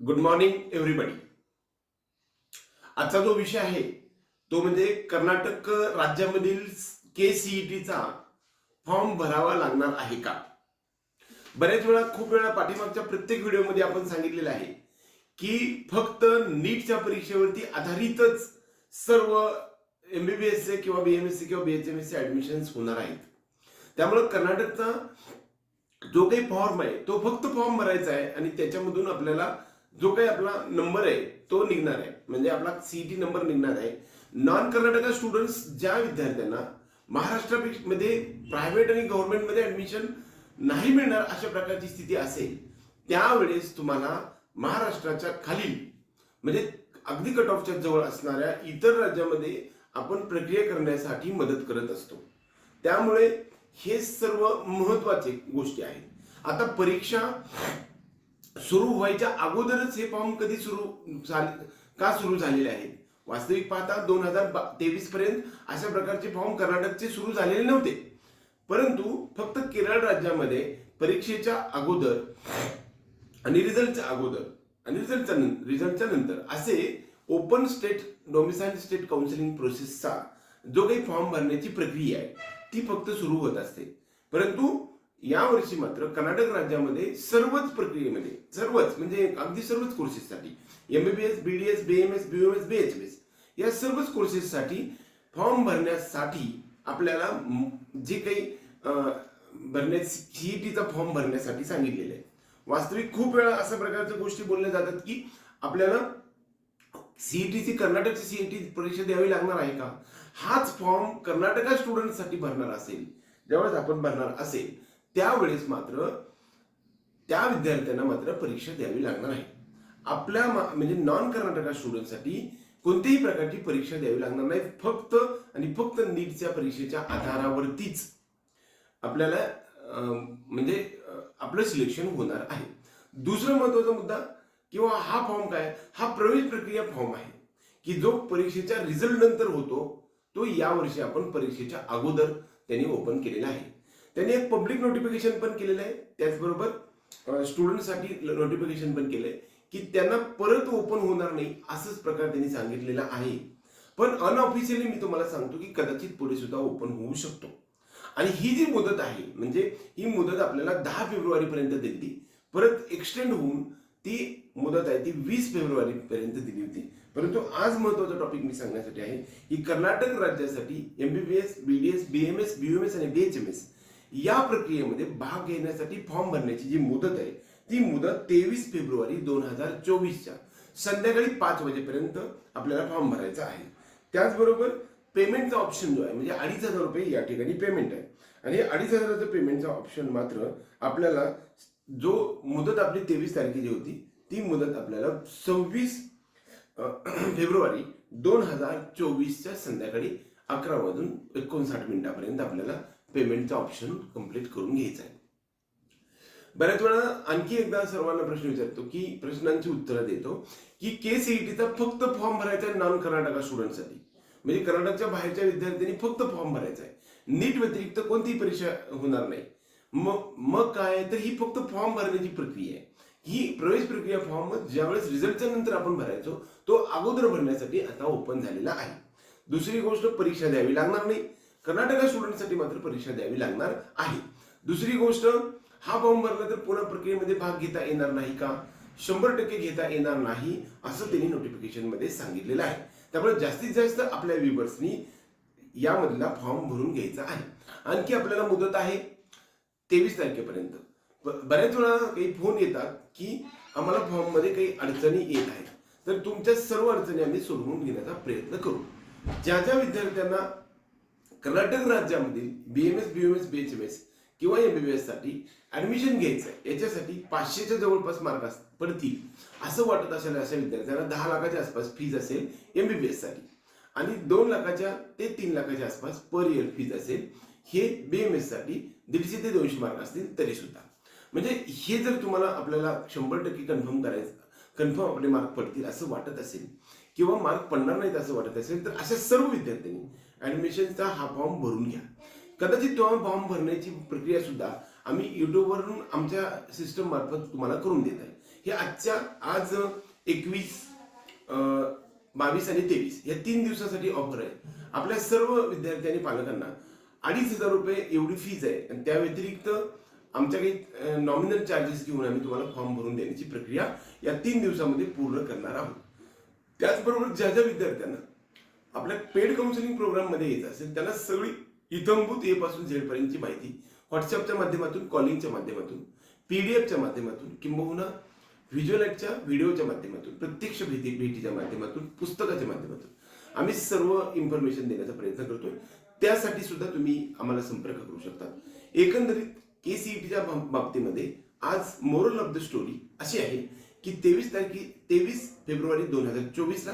Good morning everybody आजचा जो विषय आहे तो म्हणजे कर्नाटक राज्यामधील के सीईटीचा फॉर्म भरावा लागणार आहे का? बऱ्याच वेळा खूप वेळा पाठीमागच्या प्रत्येक व्हिडिओमध्ये आपण सांगितलेलं आहे की फक्त नीटच्या परीक्षेवरती आधारितच सर्व एमबीबीएसचे किंवा बीएमएससी किंवा बीएचएमएससी ऍडमिशन होणार आहेत. त्यामुळे कर्नाटकचा जो काही फॉर्म आहे तो फक्त फॉर्म भरायचा आहे आणि त्याच्यामधून आपल्याला जो काही आपला नंबर आहे तो निघणार आहे. म्हणजे आपला सीईटी नंबर निघणार आहे. नॉन कर्नाटका स्टुडंट्स ज्या विद्यार्थ्यांना महाराष्ट्रामध्ये प्रायव्हेट आणि गव्हर्नमेंटमध्ये ऍडमिशन नाही मिळणार अशा प्रकारची स्थिती असेल त्यावेळेस तुम्हाला महाराष्ट्राच्या खालील म्हणजे अगदी कट ऑफच्या जवळ असणाऱ्या इतर राज्यामध्ये आपण प्रक्रिया करण्यासाठी मदत करत असतो. त्यामुळे हे सर्व महत्त्वाचे गोष्टी आहेत. आता परीक्षा सुरू व्हायच्या अगोदरच हे फॉर्म कधी सुरू झाले का सुरू झालेले आहेत? वास्तविक पाहता दोन हजार तेवीस पर्यंत अशा प्रकारचे फॉर्म कर्नाटकचे सुरू झालेले नव्हते. परंतु फक्त केरळ राज्यामध्ये परीक्षेच्या अगोदर आणि रिझल्टच्या अगोदर आणि रिझल्टच्या रिझल्टच्या नंतर असे open state domicile state counselling प्रोसेसचा जो काही फॉर्म भरण्याची प्रक्रिया आहे ती फक्त सुरू होत असते. परंतु यावर्षी मात्र कर्नाटक राज्यामध्ये सर्वच प्रक्रियेमध्ये सर्वच म्हणजे अगदी सर्वच कोर्सेससाठी MBBS BDS BMS BMS BHMS या सर्वच कोर्सेससाठी फॉर्म भरण्यासाठी आपल्याला जे काही भरण्या सीईटीचा फॉर्म भरण्यासाठी सांगितलेलं आहे. वास्तविक खूप वेळा अशा प्रकारच्या गोष्टी बोलल्या जातात की आपल्याला सीईटीची कर्नाटकची सीईटी परीक्षा द्यावी लागणार आहे का? हाच फॉर्म कर्नाटका स्टुडंटसाठी भरणार असेल. ज्यावेळेस आपण भरणार असेल. त्यावेळेस मात्र त्या विद्यार्थ्यांना मात्र परीक्षा द्यावी लागणार आहे. आपल्या म्हणजे नॉन कर्नाटका स्टुडंटसाठी कोणत्याही प्रकारची परीक्षा द्यावी लागणार नाही. फक्त आणि फक्त नीटच्या परीक्षेच्या आधारावरतीच आपल्याला म्हणजे आपलं सिलेक्शन होणार आहे. दुसरा महत्त्वाचा मुद्दा किंवा हा फॉर्म काय? हा प्रवेश प्रक्रिया फॉर्म आहे. की जो परीक्षेच्या रिझल्ट नंतर होतो तो यावर्षी आपण परीक्षेच्या अगोदर त्यांनी ओपन केलेला आहे. त्यांनी एक पब्लिक नोटिफिकेशन पण केलेलं आहे. त्याचबरोबर स्टुडंटसाठी नोटिफिकेशन पण केलंय की त्यांना परत ओपन होणार नाही असंच प्रकार त्यांनी सांगितलेला आहे. पण अनऑफिशियली मी तुम्हाला सांगतो की कदाचित पुढे सुद्धा ओपन होऊ शकतो. आणि ही जी मुदत आहे म्हणजे ही मुदत आपल्याला दहा फेब्रुवारी पर्यंत दिली. परत एक्सटेंड होऊन ती मुदत आहे ती वीस फेब्रुवारी पर्यंत दिली होती. परंतु आज महत्त्वाचा टॉपिक मी सांगण्यासाठी आहे की कर्नाटक राज्यासाठी एमबीबीएस बीडीएस बीएमएस बीएमएस आणि बीएचएमएस या प्रक्रियेमध्ये भाग घेण्यासाठी फॉर्म भरण्याची जी मुदत आहे ती मुदत तेवीस फेब्रुवारी दोन हजार चोवीसच्या संध्याकाळी पाच वाजेपर्यंत आपल्याला फॉर्म भरायचा आहे. त्याचबरोबर पेमेंटचा ऑप्शन जो आहे म्हणजे अडीच हजार रुपये या ठिकाणी पेमेंट आहे. आणि अडीच हजाराचं पेमेंटचा ऑप्शन मात्र आपल्याला जो मुदत आपली तेवीस तारखेची होती ती मुदत आपल्याला सव्वीस फेब्रुवारी दोन हजार चोवीसच्या संध्याकाळी अकरा वाजून एकोणसाठ मिनिटापर्यंत आपल्याला पेमेंटचा ऑप्शन कंप्लीट करून घ्यायचा आहे. बऱ्याच वेळा आणखी एकदा सर्वांना प्रश्न विचारतो की प्रश्नांची उत्तरं देतो की के सीईटीचा फक्त फॉर्म भरायचा आहे नॉन कर्नाटका स्टुडंटसाठी म्हणजे कर्नाटकच्या बाहेरच्या विद्यार्थ्यांनी फक्त फॉर्म भरायचा आहे. नीट व्यतिरिक्त कोणतीही परीक्षा होणार नाही. मग मग काय तर ही फक्त फॉर्म भरण्याची प्रक्रिया आहे. ही प्रवेश प्रक्रिया फॉर्म ज्यावेळेस रिझल्टच्या नंतर आपण भरायचो तो अगोदर भरण्यासाठी आता ओपन झालेला आहे. दुसरी गोष्ट परीक्षा द्यावी लागणार नाही. कर्नाटका स्टुडंटसाठी मात्र परीक्षा द्यावी लागणार आहे. दुसरी गोष्ट हा फॉर्म भरला तर पुन्हा प्रक्रियेमध्ये भाग घेता येणार नाही का? शंभर टक्के घेता येणार नाही असं त्यांनी नोटिफिकेशनमध्ये सांगितलेलं आहे. त्यामुळे जास्तीत जास्त आपल्या व्ह्युअर्सनी यामधला फॉर्म भरून घ्यायचा आहे. आणखी आपल्याला मुदत आहे तेवीस तारखेपर्यंत. ब- बऱ्याच वेळा काही फोन येतात की आम्हाला फॉर्ममध्ये काही अडचणी येत आहेत. तर तुमच्या सर्व अडचणी आम्ही सोडवून घेण्याचा प्रयत्न करू. ज्या ज्या विद्यार्थ्यांना कर्नाटक राज्यामधील बीएमएस बीएमएस बीएचएमएस किंवा एमबीबीएससाठी ऍडमिशन घ्यायचं आहे याच्यासाठी पाचशेच्या जवळपास मार्क पडतील. असं वाटत असेल अशा विद्यार्थ्यांना दहा लाखाच्या आसपास फीज असेल एमबीबीएससाठी. आणि दोन लाखाच्या ते तीन लाखाच्या आसपास पर इयर फीज असेल हे बीएमएससाठी दीडशे ते दोनशे मार्क असतील तरी सुद्धा. म्हणजे हे जर तुम्हाला आपल्याला शंभर टक्के कन्फर्म करायचं कन्फर्म आपले मार्क पडतील असं वाटत असेल किंवा मार्क पडणार नाहीत असं वाटत असेल तर अशा सर्व विद्यार्थ्यांनी ॲडमिशनचा हा फॉर्म भरून घ्या. कदाचित तो फॉर्म भरण्याची प्रक्रिया सुद्धा आम्ही युट्यूबवरून आमच्या सिस्टम मार्फत तुम्हाला करून देत आहे. हे आजच्या आज एकवीस बावीस आणि तेवीस या तीन दिवसासाठी ऑफर आहे. आपल्या सर्व विद्यार्थी आणि पालकांना अडीच हजार रुपये एवढी फीज आहे. आणि त्या व्यतिरिक्त आमच्या काही नॉमिनल चार्जेस घेऊन आम्ही तुम्हाला फॉर्म भरून देण्याची प्रक्रिया या तीन दिवसामध्ये पूर्ण करणार आहोत. त्याचबरोबर ज्या ज्या विद्यार्थ्यांना आपल्या पेड काउन्सिलिंग प्रोग्राममध्ये असेल त्यांना सगळी इथंभूत ए पासून झेड पर्यंतची माहिती व्हॉट्सअपच्या माध्यमातून कॉलिंगच्या माध्यमातून पीडीएफच्या माध्यमातून किंबहुना व्हिज्युअलच्या व्हिडिओच्या माध्यमातून प्रत्यक्ष भेटी भेटीच्या माध्यमातून पुस्तकाच्या माध्यमातून. आम्ही सर्व इन्फॉर्मेशन देण्याचा प्रयत्न करतोय. त्यासाठी सुद्धा तुम्ही आम्हाला संपर्क करू शकता एकंदरीत के सीईटीच्या बाबतीमध्ये आज मोरल ऑफ द स्टोरी अशी आहे की तेवीस तारखे तेवीस फेब्रुवारी दोन हजार चोवीसला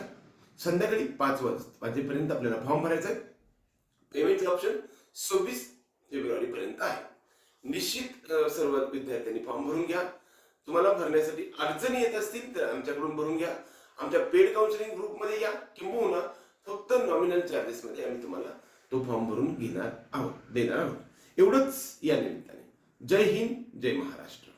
संध्याकाळी पाच वाज वाजेपर्यंत आपल्याला फॉर्म भरायचा आहे. पेमेंटचं ऑप्शन सव्वीस फेब्रुवारी पर्यंत आहे. निश्चित सर्व विद्यार्थ्यांनी फॉर्म भरून घ्या. तुम्हाला भरण्यासाठी अडचणी येत असतील तर आमच्याकडून भरून घ्या. आमच्या पेड काउन्सिलिंग ग्रुपमध्ये या किंबहुना फक्त नॉमिनल चार्जेसमध्ये आम्ही तुम्हाला तो फॉर्म भरून घेणार आहोत देणार आहोत. एवढंच या निमित्ताने. जय हिंद जय महाराष्ट्र.